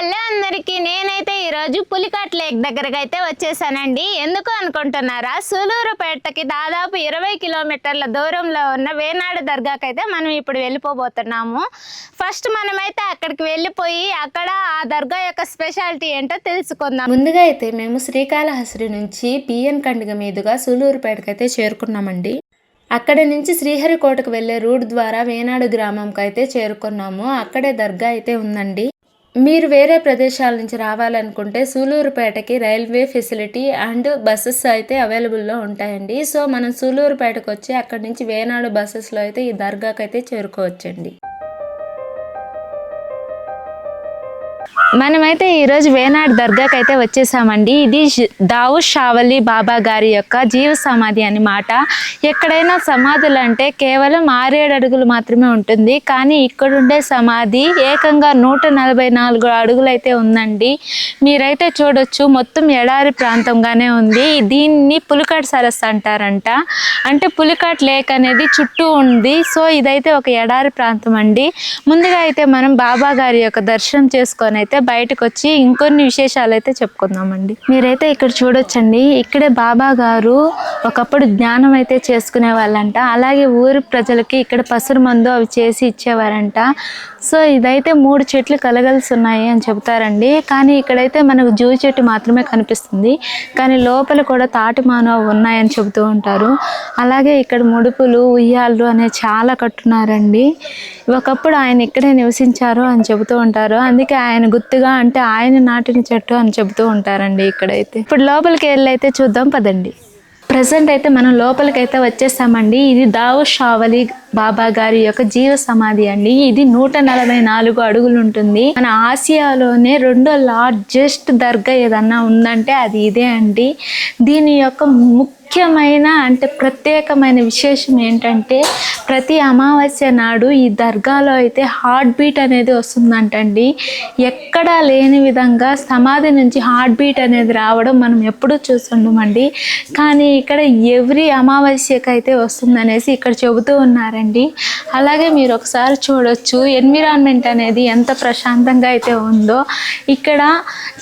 Hello అందరికీ నేనైతే ఈరోజు పులికాట్ లేక్ దగ్గరకు అయితే వచ్చేసానండి. ఎందుకు అనుకుంటున్నారా? సూలూరుపేటకి దాదాపు ఇరవై కిలోమీటర్ల దూరంలో ఉన్న వేనాడు దర్గాకి అయితే మనం ఇప్పుడు వెళ్ళిపోబోతున్నాము. ఫస్ట్ మనమైతే అక్కడికి వెళ్ళిపోయి అక్కడ ఆ దర్గా యొక్క స్పెషాలిటీ ఏంటో తెలుసుకుందాం. ముందుగా అయితే మేము శ్రీకాళహస్తి నుంచి పిఎన్ కండిగ మీదుగా సూలూరుపేటకి అయితే చేరుకున్నామండి. అక్కడ నుంచి శ్రీహరికోటకు వెళ్ళే రూట్ ద్వారా వేనాడు గ్రామంకి అయితే చేరుకున్నాము. అక్కడే దర్గా అయితే ఉందండి. మీరు వేరే ప్రదేశాల నుంచి రావాలనుకుంటే సూలూరుపేటకి రైల్వే ఫెసిలిటీ అండ్ బస్సెస్ అయితే అవైలబుల్లో ఉంటాయండి. సో మనం సూలూరుపేటకు వచ్చి అక్కడి నుంచి వేనాడు బస్సెస్లో అయితే ఈ దర్గాకైతే అయితే చేరుకోవచ్చండి. మనమైతే ఈరోజు వేనాడు దర్గాకి అయితే వచ్చేసామండి. ఇది దావు షావలి బాబా గారి యొక్క జీవ సమాధి అన్నమాట ఎక్కడైనా సమాధులు అంటే కేవలం ఆరేడు అడుగులు మాత్రమే ఉంటుంది. కానీ ఇక్కడ ఉండే సమాధి ఏకంగా నూట నలభై నాలుగు అడుగులు అయితే ఉందండి. మీరైతే చూడొచ్చు మొత్తం ఎడారి ప్రాంతంగానే ఉంది. దీన్ని పులికాట్ సరస్సు అంటారంట. అంటే పులికాట్ లేక్ అనేది చుట్టూ ఉంది. సో ఇదైతే ఒక ఎడారి ప్రాంతం అండి. ముందుగా అయితే మనం బాబా గారి యొక్క దర్శనం చేసుకొని అయితే బయటకు వచ్చి ఇంకొన్ని విశేషాలు అయితే చెప్పుకుందామండి. మీరైతే ఇక్కడ చూడొచ్చండి. ఇక్కడే బాబా గారు ఒకప్పుడు జ్ఞానం అయితే చేసుకునే వాళ్ళంట అలాగే ఊరి ప్రజలకి ఇక్కడ పసురు మందు అవి చేసి ఇచ్చేవారంట. సో ఇదైతే మూడు చెట్లు కలగలిసి ఉన్నాయి అని చెబుతారండి. కానీ ఇక్కడైతే మనకు జూ చెట్టు మాత్రమే కనిపిస్తుంది. కానీ లోపల కూడా తాటి మానవ ఉన్నాయని చెబుతూ ఉంటారు. అలాగే ఇక్కడ ముడుపులు ఉయ్యాళ్ళు అనేవి చాలా కట్టున్నారండి. ఒకప్పుడు ఆయన ఇక్కడే నివసించారు అని చెబుతూ ఉంటారు. అందుకే ఆయన గుర్తుగా అంటే ఆయన నాటిన చెట్టు అని చెబుతూ ఉంటారండి ఇక్కడైతే. ఇప్పుడు లోపలికి వెళ్ళైతే చూద్దాం పదండి. ప్రజెంట్ అయితే మనం లోపలికి అయితే వచ్చేసామండి ఇది దావు షావలి బాబా గారి యొక్క జీవ సమాధి అండి. ఇది నూట నలభై నాలుగు అడుగులు ఉంటుంది. మన ఆసియాలోనే రెండో లార్జెస్ట్ దర్గా ఏదన్నా ఉందంటే అది ఇదే అండి. దీని యొక్క ముఖ్యమైన అంటే ప్రత్యేకమైన విశేషం ఏంటంటే ప్రతి అమావాస్య నాడు ఈ దర్గాలో అయితే హార్ట్ బీట్ అనేది వస్తుందంటండి. ఎక్కడా లేని విధంగా సమాధి నుంచి హార్ట్ బీట్ అనేది రావడం మనం ఎప్పుడూ చూస్తుండమండి. కానీ ఇక్కడ ఎవ్రీ అమావాస్యకైతే అయితే వస్తుందనేసి ఇక్కడ చెబుతూ ఉన్నారండి అలాగే మీరు ఒకసారి చూడొచ్చు ఎన్విరాన్మెంట్ అనేది ఎంత ప్రశాంతంగా అయితే ఉందో. ఇక్కడ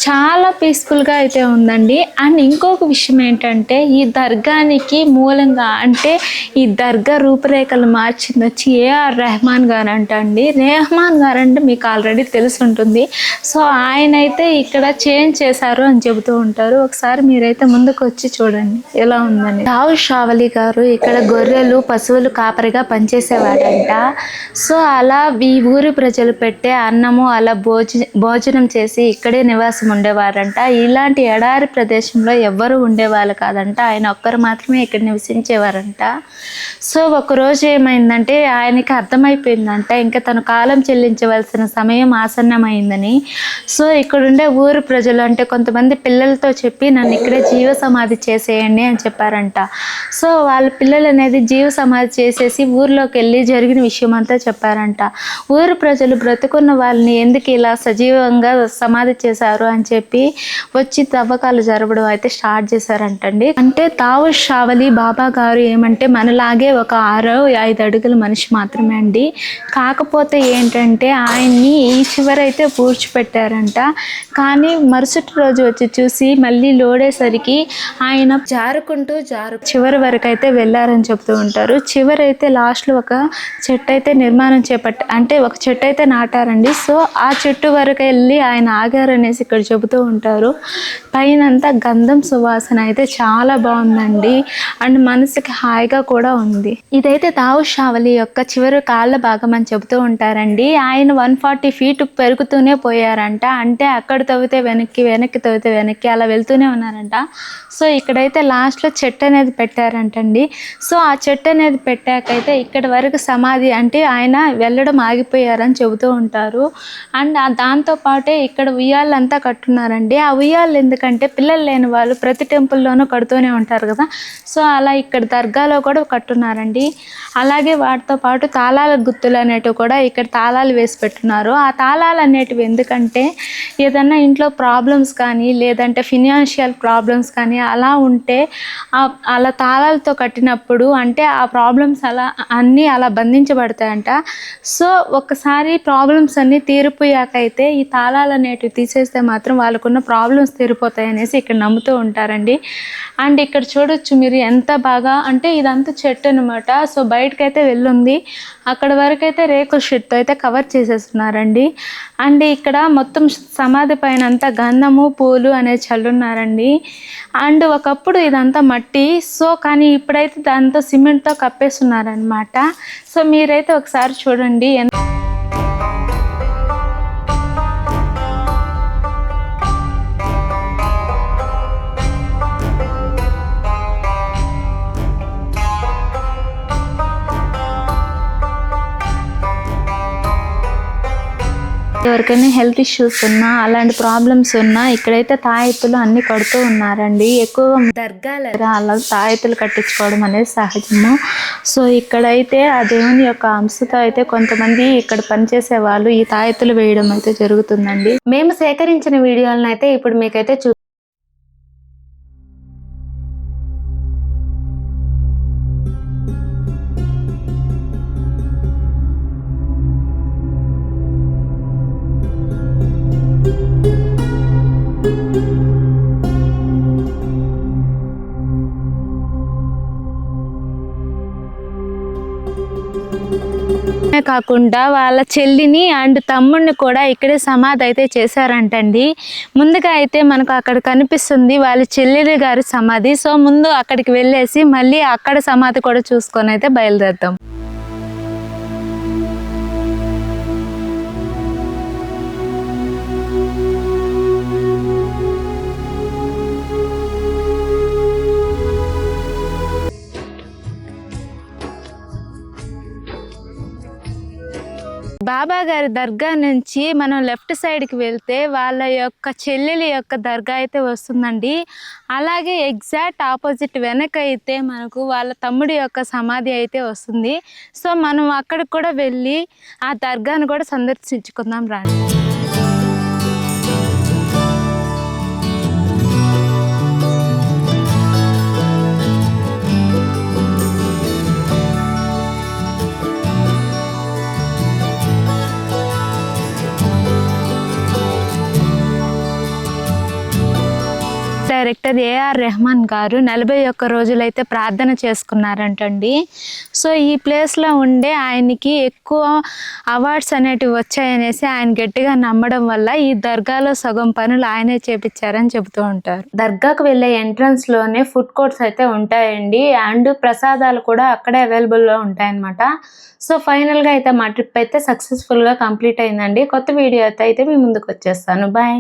చాలా పీస్ఫుల్గా అయితే ఉందండి. అండ్ ఇంకొక విషయం ఏంటంటే ఈ దర్గానికి మూలంగా అంటే ఈ దర్గా రూపురేఖలు మార్చింది వచ్చి ఏఆర్ రెహమాన్ గారు అంటండి రెహమాన్ గారు అంటే మీకు ఆల్రెడీ తెలిసి ఉంటుంది సో ఆయన అయితే ఇక్కడ చేంజ్ చేశారు అని చెబుతూ ఉంటారు. ఒకసారి మీరైతే ముందుకు వచ్చి చూడండి ఎలా ఉందని. రావు షావలి గారు ఇక్కడ గొర్రెలు పశువులు కాపరిగా పనిచేసేవాడంట సో అలా ఈ ఊరి ప్రజలు పెట్టే అన్నము అలా భోజ భోజనం చేసి ఇక్కడే నివాసం ఉండేవారంట. ఇలాంటి ఎడారి ప్రదేశంలో ఎవ్వరు ఉండేవాళ్ళు కాదంట. ఆయన ఒక్కరు మాత్రమే ఇక్కడ నివసించేవారంట. సో ఒకరోజు ఏమైందంటే ఆయనకి అర్థమైపోయిందంట ఇంకా తను కాలం చెల్లించవలసిన సమయం ఆసన్నమైందని. సో ఇక్కడ ఉండే ఊరు ప్రజలు అంటే కొంతమంది పిల్లలతో చెప్పి నన్ను ఇక్కడే జీవ సమాధి చేసేయండి అని చెప్పారంట. సో వాళ్ళ పిల్లలు అనేది జీవ సమాధి చేసేసి ఊరిలోకి వెళ్ళి జరిగిన విషయం అంతా చెప్పారంట. ఊరు ప్రజలు బ్రతుకున్న వాళ్ళని ఎందుకు ఇలా సజీవంగా సమాధి చేశారు అని చెప్పి వచ్చి తవ్వకాలు జరపడం అయితే స్టార్ట్ చేశారంటండి. అంటే తావు షావలి బాబా గారు ఏమంటే మనలాగే ఒక ఆరో ఐదు అడుగుల మనిషి మాత్రమే అండి. కాకపోతే ఏంటంటే ఆయన్ని ఈ చివరైతే పూడ్చిపెట్టారంట. కానీ మరుసటి రోజు వచ్చి చూసి మళ్ళీ లోడేసరికి ఆయన జారుకుంటూ జారు చివరి వరకు అయితే వెళ్ళారని చెప్తూ ఉంటారు. చివరైతే లాస్ట్ లాస్ట్లో ఒక చెట్టు అయితే నిర్మాణం చేపట్ట అంటే ఒక చెట్టు అయితే నాటారండి. సో ఆ చెట్టు వరకు వెళ్ళి ఆయన ఆగారనేసి ఇక్కడ చెబుతూ ఉంటారు. పైన అంతా గంధం సువాసన అయితే చాలా బాగుందండి. అండ్ మనసుకి హాయిగా కూడా ఉంది. ఇదైతే తావు షావలి యొక్క చివరి కాళ్ళ భాగం అని చెబుతూ ఉంటారండి. ఆయన వన్ ఫార్టీ ఫీట్ పెరుగుతూనే పోయారంట. అంటే అక్కడ తవ్వితే వెనక్కి వెనక్కి తవ్వితే వెనక్కి అలా వెళ్తూనే ఉన్నారంట. సో ఇక్కడైతే లాస్ట్లో చెట్టు అనేది పెట్టారంటండి. సో ఆ చెట్టు అనేది పెట్టాకైతే ఇక్కడ వరకు సమాధి అంటే ఆయన వెళ్ళడం ఆగిపోయారని చెబుతూ ఉంటారు. అండ్ దాంతోపాటే దాంతో పాటే ఇక్కడ ఉయ్యాలంతా కట్టున్నారండి. ఆ ఉయ్యాలు ఎందుకంటే పిల్లలు లేని వాళ్ళు ప్రతి టెంపుల్లోనూ కడుతూనే ఉంటారు కదా. సో అలా ఇక్కడ దర్గాలో కూడా కట్టున్నారండి. అలాగే వాటితో పాటు తాళాల గుత్తులు అనేటివి కూడా ఇక్కడ తాళాలు వేసి పెట్టున్నారు. ఆ తాళాలు అనేటివి ఎందుకంటే ఏదన్నా ఇంట్లో ప్రాబ్లమ్స్ కానీ లేదంటే ఫినాన్షియల్ ప్రాబ్లమ్స్ కానీ అలా ఉంటే ఆ- అలా తాళాలతో కట్టినప్పుడు అంటే ఆ ప్రాబ్లమ్స్ అలా అన్నీ అలా బంధించబడతాయంట. సో ఒకసారి ప్రాబ్లమ్స్ అన్నీ తీరిపోయాక అయితే ఈ తాళాలు అనేటివి తీసేస్తే మాత్రం వాళ్ళకున్న ప్రాబ్లమ్స్ తీరిపోతాయి అనేసి ఇక్కడ నమ్ముతూ ఉంటారండి. అండ్ ఇక్కడ చూడొచ్చు మీరు ఎంత బాగా అంటే ఇదంతా చెట్టు అనమాట సో బయటకైతే వెళ్ళుంది. అక్కడ వరకు అయితే రేకుల షెడ్తో అయితే కవర్ చేసేస్తున్నారండి. అండ్ ఇక్కడ మొత్తం సమాధి పైన అంతా గంధము పూలు అనేది చల్లున్నారండి. అండ్ ఒకప్పుడు ఇదంతా మట్టి సో కానీ ఇప్పుడైతే దాంతో సిమెంట్తో కప్పేస్తున్నారనమాట సో మీరైతే ఒకసారి చూడండి ఎంత ఎవరికైనా హెల్త్ ఇష్యూస్ ఉన్నా అలాంటి ప్రాబ్లమ్స్ ఉన్నా ఇక్కడైతే తాయెత్తులు అన్ని కడుతూ ఉన్నారండి. ఎక్కువ దర్గాల అలా తాయెత్తులు కట్టించుకోవడం అనేది సహజము. సో ఇక్కడైతే ఆ దేవుని యొక్క అంశతో అయితే కొంతమంది ఇక్కడ పనిచేసే వాళ్ళు ఈ తాయెత్తులు వేయడం అయితే జరుగుతుందండి. మేము సేకరించిన వీడియోలను అయితే ఇప్పుడు మీకైతే చూ కాకుండా వాళ్ళ చెల్లిని అండ్ తమ్ముడిని కూడా ఇక్కడే సమాధి అయితే చేశారంటండి. ముందుగా అయితే మనకు అక్కడ కనిపిస్తుంది వాళ్ళ చెల్లెలు గారి సమాధి. సో ముందు అక్కడికి వెళ్ళేసి మళ్ళీ అక్కడ సమాధి కూడా చూసుకొని అయితే బయలుదేరుతాం. బాబా గారి దర్గా నుంచి మనం లెఫ్ట్ సైడ్కి వెళ్తే వాళ్ళ యొక్క చెల్లెలి యొక్క దర్గా అయితే వస్తుందండి. అలాగే ఎగ్జాక్ట్ ఆపోజిట్ వెనక అయితే మనకు వాళ్ళ తమ్ముడి యొక్క సమాధి అయితే వస్తుంది. సో మనం అక్కడికి కూడా వెళ్ళి ఆ దర్గాను కూడా సందర్శించుకుందాం రాండి. డైరెక్టర్ ఏఆర్ రెహమాన్ గారు నలభై ఒక్క రోజులైతే ప్రార్థన చేసుకున్నారంటండి. సో ఈ ప్లేస్లో ఉండే ఆయనకి ఎక్కువ అవార్డ్స్ అనేటివి వచ్చాయనేసి ఆయన గట్టిగా నమ్మడం వల్ల ఈ దర్గాలో సగం పనులు ఆయనే చేపించారని చెబుతూ ఉంటారు. దర్గాకు వెళ్ళే ఎంట్రన్స్లోనే ఫుడ్ కోర్ట్స్ అయితే ఉంటాయండి. అండ్ ప్రసాదాలు కూడా అక్కడే అవైలబుల్లో ఉంటాయన్నమాట. సో ఫైనల్గా అయితే మా ట్రిప్ అయితే సక్సెస్ఫుల్గా కంప్లీట్ అయిందండి. కొత్త వీడియో అయితే అయితే మీ ముందుకు వచ్చేస్తాను. బాయ్.